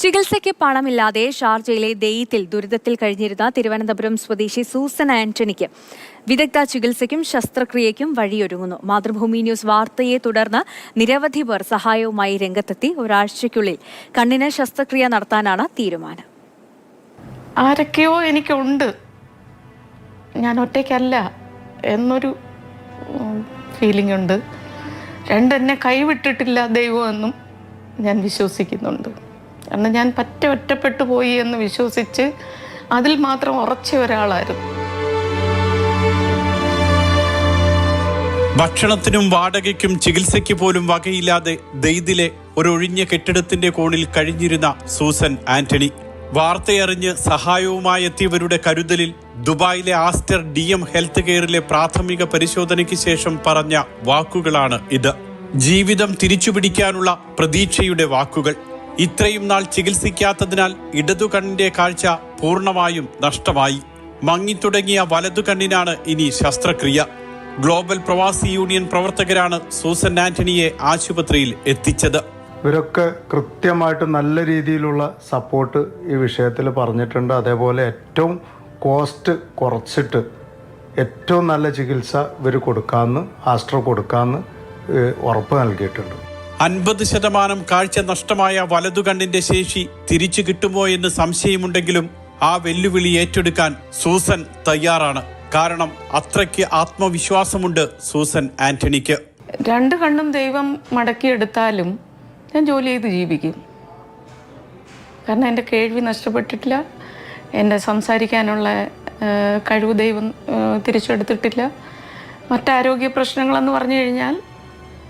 ചികിത്സയ്ക്ക് പണമില്ലാതെ ഷാർജയിലെ ദെയ്ത്തിൽ ദുരിതത്തിൽ കഴിഞ്ഞിരുന്ന തിരുവനന്തപുരം സ്വദേശി സൂസൻ ആന്റണിക്ക് വിദഗ്ധ ചികിത്സയ്ക്കും ശസ്ത്രക്രിയയ്ക്കും വഴിയൊരുങ്ങുന്നു. മാതൃഭൂമി ന്യൂസ് വാർത്തയെ തുടർന്ന് നിരവധി പേർ സഹായവുമായി രംഗത്തെത്തി ഒരാഴ്ചയ്ക്കുള്ളിൽ. കണ്ണിന് ശസ്ത്രക്രിയ നടത്താനാണ് തീരുമാനം. ആരൊക്കെയോ എനിക്കുണ്ട്. ഞാൻ ഒറ്റയ്ക്കല്ല എന്നൊരു ഫീലിംഗ് ഉണ്ട്. രണ്ടെന്നെ കൈവിട്ടിട്ടില്ല ദൈവമെന്നും ഞാൻ വിശ്വസിക്കുന്നുണ്ട്. കാരണം ഞാൻ പറ്റ ഒറ്റപ്പെട്ടു പോയി എന്ന് വിശ്വസിച്ച് അതിൽ മാത്രം ഉറച്ച ഒരാളായിരുന്നു. ഭക്ഷണത്തിനും വാടകയ്ക്കും ചികിത്സയ്ക്ക് പോലും വകയില്ലാതെ ദെയ്തിലെ ഒരൊഴിഞ്ഞ കെട്ടിടത്തിന്റെ കോണിൽ കഴിഞ്ഞിരുന്ന സൂസൻ ആന്റണി. വാർത്തയറിഞ്ഞ് സഹായവുമായി എത്തിയവരുടെ കരുതലിൽ ദുബായിലെ ആസ്റ്റർ ഡി എം ഹെൽത്ത് കെയറിലെ പ്രാഥമിക പരിശോധനയ്ക്ക് ശേഷം പറഞ്ഞ വാക്കുകളാണ് ഇത്. ജീവിതം തിരിച്ചുപിടിക്കാനുള്ള പ്രതീക്ഷയുടെ വാക്കുകൾ. ഇത്രയും നാൾ ചികിത്സിക്കാത്തതിനാൽ ഇടതു കണ്ണിന്റെ കാഴ്ച പൂർണമായും നഷ്ടമായി. മങ്ങിത്തുടങ്ങിയ വലതു കണ്ണിനാണ് ഇനി ശസ്ത്രക്രിയ. ഗ്ലോബൽ പ്രവാസി യൂണിയൻ പ്രവർത്തകരാണ് സൂസൻ ആന്റണിയെ ആശുപത്രിയിൽ എത്തിച്ചത്. ഇവരൊക്കെ കൃത്യമായിട്ട് നല്ല രീതിയിലുള്ള സപ്പോർട്ട് ഈ വിഷയത്തിൽ പറഞ്ഞിട്ടുണ്ട്. അതേപോലെ ഏറ്റവും കോസ്റ്റ് കുറച്ചിട്ട് ഏറ്റവും നല്ല ചികിത്സ ഇവർ കൊടുക്കാമെന്ന് ആസ്ട്രോ കൊടുക്കാമെന്ന് ഉറപ്പ് നൽകിയിട്ടുണ്ട്. അൻപത് ശതമാനം കാഴ്ച നഷ്ടമായ വലതുകണ്ണിന്റെ ശേഷി തിരിച്ചു കിട്ടുമോ എന്ന് സംശയമുണ്ടെങ്കിലും ആ വെല്ലുവിളി ഏറ്റെടുക്കാൻ സൂസൻ തയ്യാറാണ്. കാരണം അത്രയ്ക്ക് ആത്മവിശ്വാസമുണ്ട് സൂസൻ ആന്റണിക്ക്. രണ്ട് കണ്ണും ദൈവം മടക്കിയെടുത്താലും ഞാൻ ജോലി ചെയ്ത് ജീവിക്കും. കാരണം എന്റെ കേൾവി നഷ്ടപ്പെട്ടിട്ടില്ല. എന്റെ സംസാരിക്കാനുള്ള കഴിവ് ദൈവം തിരിച്ചെടുത്തിട്ടില്ല. മറ്റാരോഗ്യ പ്രശ്നങ്ങളെന്ന് പറഞ്ഞു കഴിഞ്ഞാൽ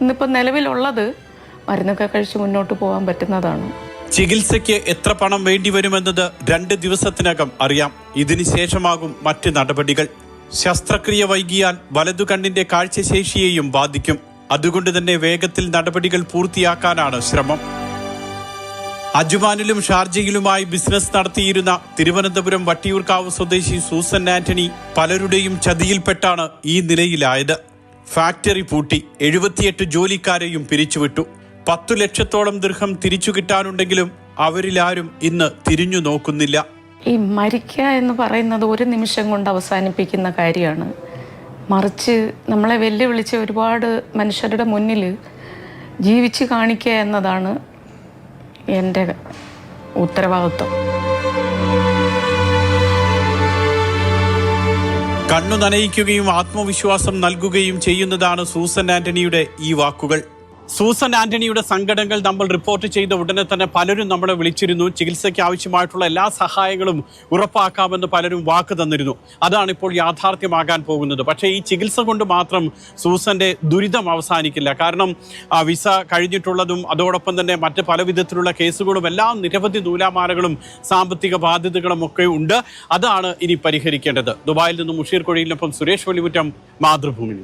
ഇന്നിപ്പോൾ നിലവിലുള്ളത് മരുന്നൊക്കെ കഴിച്ച് മുന്നോട്ട് പോകാൻ പറ്റുന്നതാണ്. ചികിത്സയ്ക്ക് എത്ര പണം വേണ്ടി വേണ്ടിവരുമെന്നത് രണ്ട് ദിവസത്തിനകം അറിയാം. ഇതിനു ശേഷമാകും മറ്റ് നടപടികൾ. ശസ്ത്രക്രിയ വൈകിയാൽ വലതു കണ്ണിന്റെ കാഴ്ചശേഷിയെയും ബാധിക്കും. അതുകൊണ്ട് തന്നെ വേഗത്തിൽ നടപടികൾ പൂർത്തിയാക്കാനാണ് ശ്രമം. അജുമാനിലും ഷാർജയിലുമായി ബിസിനസ് നടത്തിയിരുന്ന തിരുവനന്തപുരം വട്ടിയൂർക്കാവ് സ്വദേശി സൂസൻ ആന്റണി പലരുടെയും ചതിയിൽപ്പെട്ടാണ് ഈ നിലയിലായത്. ഫാക്ടറി പൂട്ടി. എഴുപത്തിയെട്ട് ജോലിക്കാരെയും പിരിച്ചുവിട്ടു. പത്തു ലക്ഷത്തോളം ദീർഘം തിരിച്ചു കിട്ടാനുണ്ടെങ്കിലും അവരിലാരും ഇന്ന് തിരിഞ്ഞു നോക്കുന്നില്ല. ഈ മരിക്കുക എന്ന് പറയുന്നത് ഒരു നിമിഷം കൊണ്ട് അവസാനിപ്പിക്കുന്ന കാര്യമാണ്. മറിച്ച് നമ്മളെ വെല്ലുവിളിച്ച ഒരുപാട് മനുഷ്യരുടെ മുന്നിൽ ജീവിച്ച് കാണിക്കുക എന്നതാണ് എന്റെ ഉത്തരവാദിത്വം. കണ്ണു നനയിക്കുകയും ആത്മവിശ്വാസം നൽകുകയും ചെയ്യുന്നതാണ് സൂസൻ ആന്റണിയുടെ ഈ വാക്കുകൾ. സൂസൻ ആന്റണിയുടെ സംഘടനകൾ നമ്മൾ റിപ്പോർട്ട് ചെയ്ത ഉടനെ തന്നെ പലരും നമ്മളെ വിളിച്ചിരുന്നു. ചികിത്സയ്ക്ക് ആവശ്യമായിട്ടുള്ള എല്ലാ സഹായങ്ങളും ഉറപ്പാക്കാമെന്ന് പലരും വാക്ക് തന്നിരുന്നു. അതാണ് ഇപ്പോൾ യാഥാർത്ഥ്യമാകാൻ പോകുന്നത്. പക്ഷേ ഈ ചികിത്സ കൊണ്ട് മാത്രം സൂസന്റെ ദുരിതം അവസാനിക്കില്ല. കാരണം വിസ കഴിഞ്ഞിട്ടുള്ളതും അതോടൊപ്പം തന്നെ മറ്റ് പല വിധത്തിലുള്ള കേസുകളും എല്ലാം നിരവധി നൂലാമാലകളും സാമ്പത്തിക ബാധ്യതകളും ഒക്കെ ഉണ്ട്. അതാണ് ഇനി പരിഹരിക്കേണ്ടത്. ദുബായിൽ നിന്നും മുഷീർ കൊഴിയിലിനൊപ്പം സുരേഷ് വെളിമുറ്റം മാതൃഭൂമി